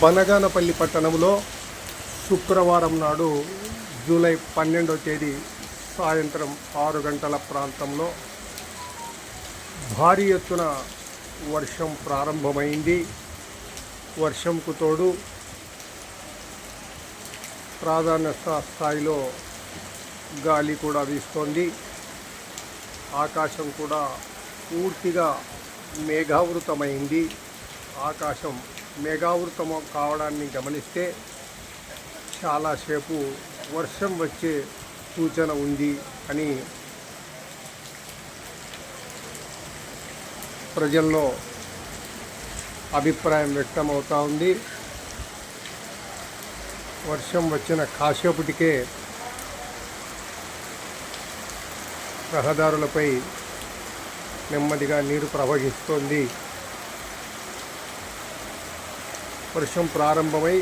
బనగానపల్లి పట్టణంలో శుక్రవారం నాడు జూలై పన్నెండో తేదీ సాయంత్రం ఆరు గంటల ప్రాంతంలో భారీ ఎత్తున వర్షం ప్రారంభమైంది. వర్షంకు తోడు ప్రాధాన్యత స్థాయిలో గాలి కూడా వీస్తోంది. ఆకాశం కూడా పూర్తిగా మేఘావృతమైంది. ఆకాశం మేఘావృతం కావడాన్ని గమనిస్తే చాలాసేపు వర్షం వచ్చే సూచన ఉంది అని ప్రజల్లో అభిప్రాయం వ్యక్తమవుతూ ఉంది. వర్షం వచ్చిన కాసేపటికే రహదారులపై నెమ్మదిగా నీరు ప్రవహిస్తోంది. వర్షం ప్రారంభమై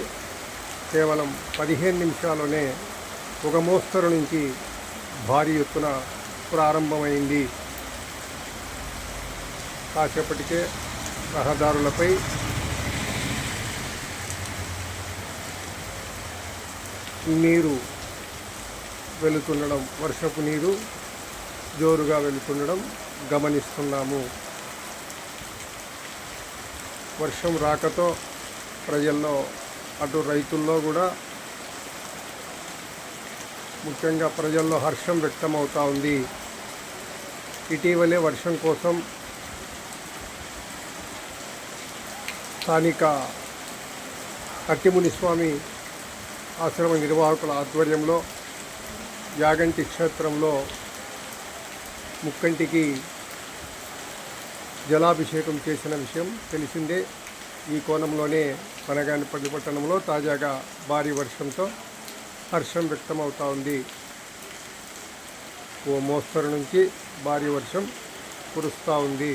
కేవలం పదిహేను నిమిషాల్లోనే ఒక మోస్తరు నుంచి భారీ ఎత్తున ప్రారంభమైంది. కాసేపటికే రహదారులపై నీరు వెళుతుండడం వర్షపు నీరు జోరుగా వెళుతుండడం గమనిస్తున్నాము. వర్షం రాకతో ప్రజల్లో అటు రైతుల్లో కూడా ముఖ్యంగా ప్రజల్లో హర్షం వ్యక్తమవుతూ ఉంది. ఇటీవలే వర్షం కోసం స్థానిక కట్టిముని స్వామి ఆశ్రమ నిర్వాహకుల ఆధ్వర్యంలో యాగంటి క్షేత్రంలో ముక్కంటికి జలాభిషేకం చేసిన విషయం తెలిసిందే. ఈ కోణంలోనే పనగానిపల్లి పట్టణంలో తాజాగా భారీ వర్షంతో హర్షం వ్యక్తమవుతూ ఉంది. ఓ మోస్తరు నుంచి భారీ వర్షం కురుస్తూ ఉంది.